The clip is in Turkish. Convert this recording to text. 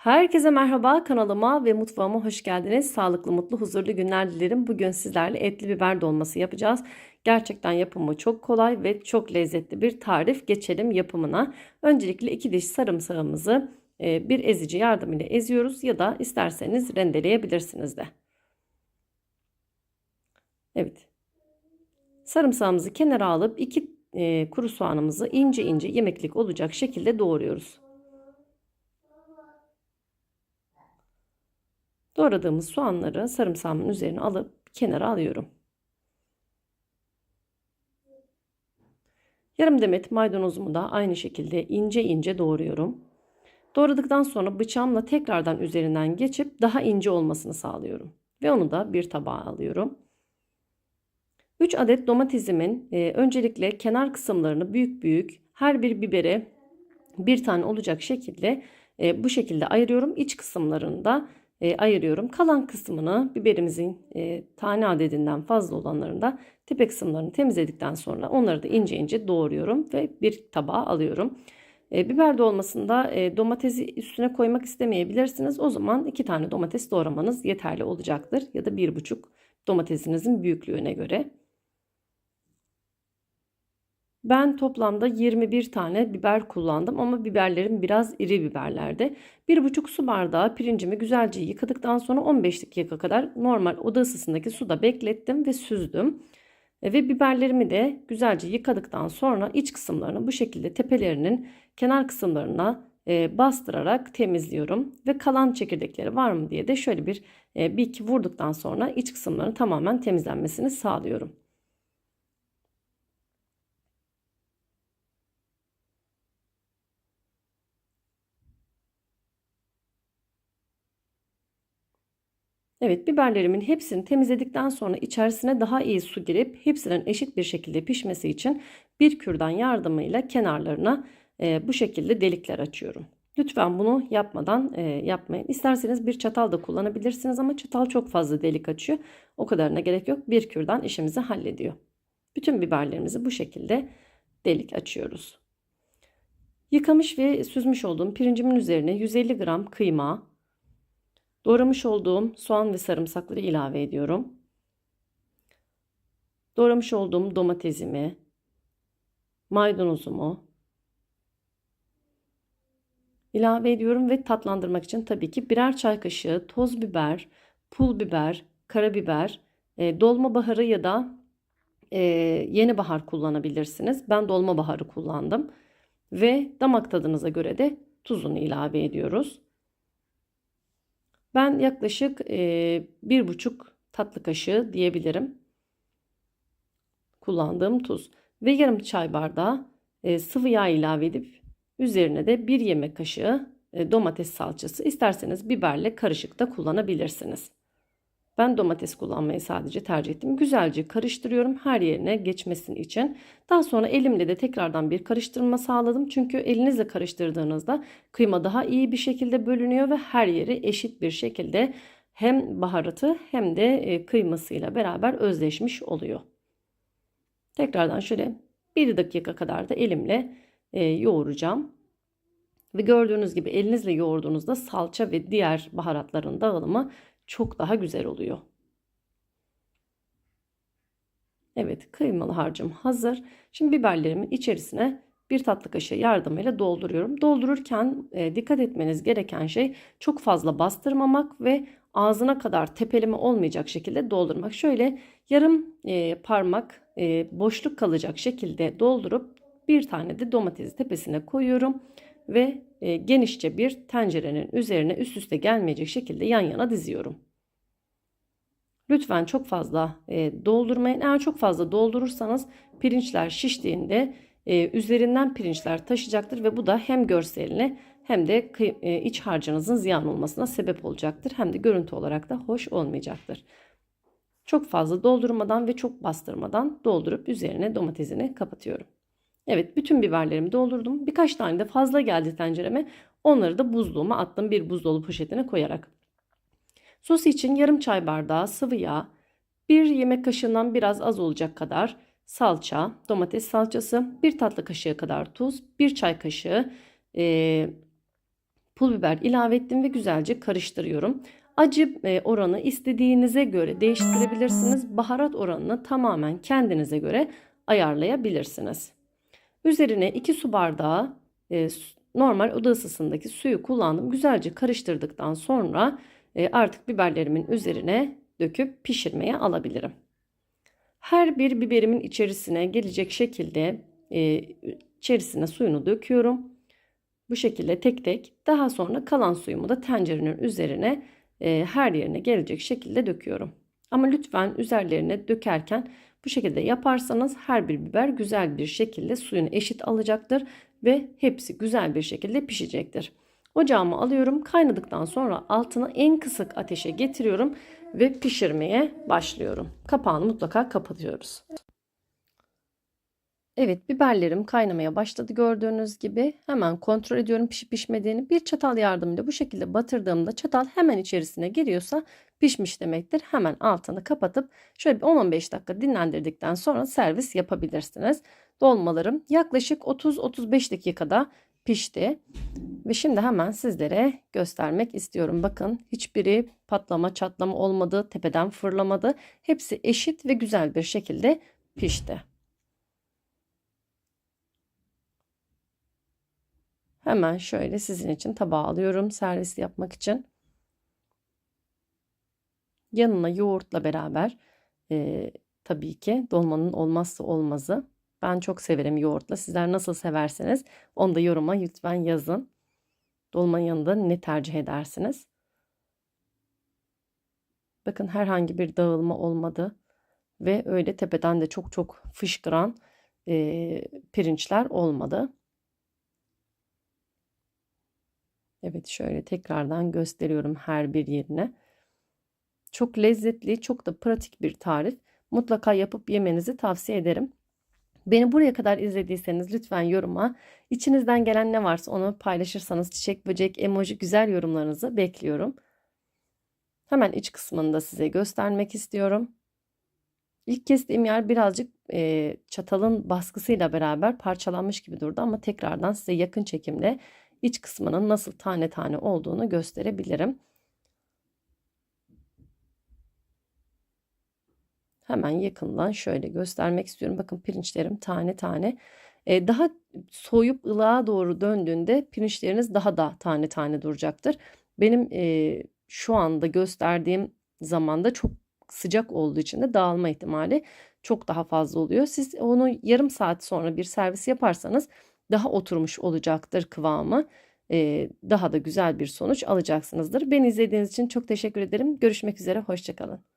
Herkese merhaba kanalıma ve mutfağıma hoş geldiniz. Sağlıklı, mutlu, huzurlu günler dilerim. Bugün sizlerle etli biber dolması yapacağız. Gerçekten yapımı çok kolay ve çok lezzetli bir tarif. Geçelim yapımına. Öncelikle iki diş sarımsağımızı e, bir ezici yardımıyla eziyoruz ya da isterseniz rendeleyebilirsiniz de. Evet. Sarımsağımızı kenara alıp iki e, kuru soğanımızı ince ince yemeklik olacak şekilde doğruyoruz. Doğradığımız soğanları sarımsağımın üzerine alıp kenara alıyorum. Yarım demet maydanozumu da aynı şekilde ince ince doğruyorum. Doğradıktan sonra bıçağımla tekrardan üzerinden geçip daha ince olmasını sağlıyorum. Ve onu da bir tabağa alıyorum. 3 adet domatesimin e, öncelikle kenar kısımlarını büyük büyük her bir bibere bir tane olacak şekilde e, bu şekilde ayırıyorum. İç kısımlarını da e, ayırıyorum. Kalan kısmını biberimizin e, tane adedinden fazla olanlarını da tepe kısımlarını temizledikten sonra onları da ince ince doğruyorum ve bir tabağa alıyorum. E, biber dolmasında e, domatesi üstüne koymak istemeyebilirsiniz. O zaman iki tane domates doğramanız yeterli olacaktır. Ya da bir buçuk domatesinizin büyüklüğüne göre. Ben toplamda 21 tane biber kullandım ama biberlerim biraz iri biberlerdi. 1,5 su bardağı pirincimi güzelce yıkadıktan sonra 15 dakika kadar normal oda ısısındaki suda beklettim ve süzdüm. E, ve biberlerimi de güzelce yıkadıktan sonra iç kısımlarını bu şekilde tepelerinin kenar kısımlarına e, bastırarak temizliyorum. Ve kalan çekirdekleri var mı diye de şöyle bir, e, bir iki vurduktan sonra iç kısımların tamamen temizlenmesini sağlıyorum. Evet biberlerimin hepsini temizledikten sonra içerisine daha iyi su girip hepsinin eşit bir şekilde pişmesi için bir kürdan yardımıyla kenarlarına e, bu şekilde delikler açıyorum. Lütfen bunu yapmadan e, yapmayın. İsterseniz bir çatal da kullanabilirsiniz ama çatal çok fazla delik açıyor. O kadarına gerek yok. Bir kürdan işimizi hallediyor. Bütün biberlerimizi bu şekilde delik açıyoruz. Yıkamış ve süzmüş olduğum pirincimin üzerine 150 gram kıyma, Doğramış olduğum soğan ve sarımsakları ilave ediyorum. Doğramış olduğum domatesimi, maydanozumu ilave ediyorum ve tatlandırmak için tabii ki birer çay kaşığı toz biber, pul biber, karabiber, e, dolma baharı ya da e, yeni bahar kullanabilirsiniz. Ben dolma baharı kullandım ve damak tadınıza göre de tuzunu ilave ediyoruz. Ben yaklaşık bir buçuk tatlı kaşığı diyebilirim. Kullandığım tuz ve yarım çay bardağı sıvı yağ ilave edip üzerine de bir yemek kaşığı domates salçası isterseniz biberle karışık da kullanabilirsiniz. Ben domates kullanmayı sadece tercih ettim. Güzelce karıştırıyorum her yerine geçmesini için. Daha sonra elimle de tekrardan bir karıştırma sağladım. Çünkü elinizle karıştırdığınızda kıyma daha iyi bir şekilde bölünüyor ve her yeri eşit bir şekilde hem baharatı hem de e, kıymasıyla beraber özleşmiş oluyor. Tekrardan şöyle bir dakika kadar da elimle e, yoğuracağım. Ve gördüğünüz gibi elinizle yoğurduğunuzda salça ve diğer baharatların dağılımı çok daha güzel oluyor. Evet kıymalı harcım hazır. Şimdi biberlerimin içerisine bir tatlı kaşığı yardımıyla dolduruyorum. Doldururken e, dikkat etmeniz gereken şey çok fazla bastırmamak ve ağzına kadar tepeleme olmayacak şekilde doldurmak. Şöyle yarım e, parmak e, boşluk kalacak şekilde doldurup bir tane de domatesi tepesine koyuyorum ve e, genişçe bir tencerenin üzerine üst üste gelmeyecek şekilde yan yana diziyorum. Lütfen çok fazla e, doldurmayın. Eğer çok fazla doldurursanız pirinçler şiştiğinde e, üzerinden pirinçler taşıyacaktır ve bu da hem görseline hem de e, iç harcınızın ziyan olmasına sebep olacaktır. Hem de görüntü olarak da hoş olmayacaktır. Çok fazla doldurmadan ve çok bastırmadan doldurup üzerine domatesini kapatıyorum. Evet bütün biberlerimi doldurdum. Birkaç tane de fazla geldi tencereme. Onları da buzluğuma attım bir buzdolabı poşetine koyarak. Sos için yarım çay bardağı sıvı yağ, bir yemek kaşığından biraz az olacak kadar salça, domates salçası, bir tatlı kaşığı kadar tuz, bir çay kaşığı e, pul biber ilave ettim ve güzelce karıştırıyorum. Acı oranı istediğinize göre değiştirebilirsiniz. Baharat oranını tamamen kendinize göre ayarlayabilirsiniz. Üzerine 2 su bardağı e, normal oda ısısındaki suyu kullandım. Güzelce karıştırdıktan sonra e, artık biberlerimin üzerine döküp pişirmeye alabilirim. Her bir biberimin içerisine gelecek şekilde e, içerisine suyunu döküyorum. Bu şekilde tek tek daha sonra kalan suyumu da tencerenin üzerine e, her yerine gelecek şekilde döküyorum. Ama lütfen üzerlerine dökerken bu şekilde yaparsanız her bir biber güzel bir şekilde suyunu eşit alacaktır ve hepsi güzel bir şekilde pişecektir. Ocağımı alıyorum. Kaynadıktan sonra altını en kısık ateşe getiriyorum ve pişirmeye başlıyorum. Kapağını mutlaka kapatıyoruz. Evet biberlerim kaynamaya başladı gördüğünüz gibi. Hemen kontrol ediyorum pişip pişmediğini. Bir çatal yardımıyla bu şekilde batırdığımda çatal hemen içerisine giriyorsa pişmiş demektir. Hemen altını kapatıp şöyle bir 10-15 dakika dinlendirdikten sonra servis yapabilirsiniz. Dolmalarım yaklaşık 30-35 dakikada pişti. Ve şimdi hemen sizlere göstermek istiyorum. Bakın hiçbiri patlama çatlama olmadı, tepeden fırlamadı. Hepsi eşit ve güzel bir şekilde pişti. Hemen şöyle sizin için tabağa alıyorum servis yapmak için. Yanına yoğurtla beraber e, tabii ki dolmanın olmazsa olmazı. Ben çok severim yoğurtla. Sizler nasıl severseniz onu da yoruma lütfen yazın. Dolmanın yanında ne tercih edersiniz? Bakın herhangi bir dağılma olmadı. Ve öyle tepeden de çok çok fışkıran e, pirinçler olmadı. Evet şöyle tekrardan gösteriyorum her bir yerine. Çok lezzetli, çok da pratik bir tarif. Mutlaka yapıp yemenizi tavsiye ederim. Beni buraya kadar izlediyseniz lütfen yoruma içinizden gelen ne varsa onu paylaşırsanız çiçek, böcek, emoji güzel yorumlarınızı bekliyorum. Hemen iç kısmını da size göstermek istiyorum. İlk kestiğim yer birazcık e, çatalın baskısıyla beraber parçalanmış gibi durdu ama tekrardan size yakın çekimle iç kısmının nasıl tane tane olduğunu gösterebilirim. Hemen yakından şöyle göstermek istiyorum. Bakın pirinçlerim tane tane. Ee, daha soyup ılığa doğru döndüğünde pirinçleriniz daha da tane tane duracaktır. Benim e, şu anda gösterdiğim zamanda çok sıcak olduğu için de dağılma ihtimali çok daha fazla oluyor. Siz onu yarım saat sonra bir servis yaparsanız daha oturmuş olacaktır kıvamı. Ee, daha da güzel bir sonuç alacaksınızdır. Beni izlediğiniz için çok teşekkür ederim. Görüşmek üzere, hoşçakalın.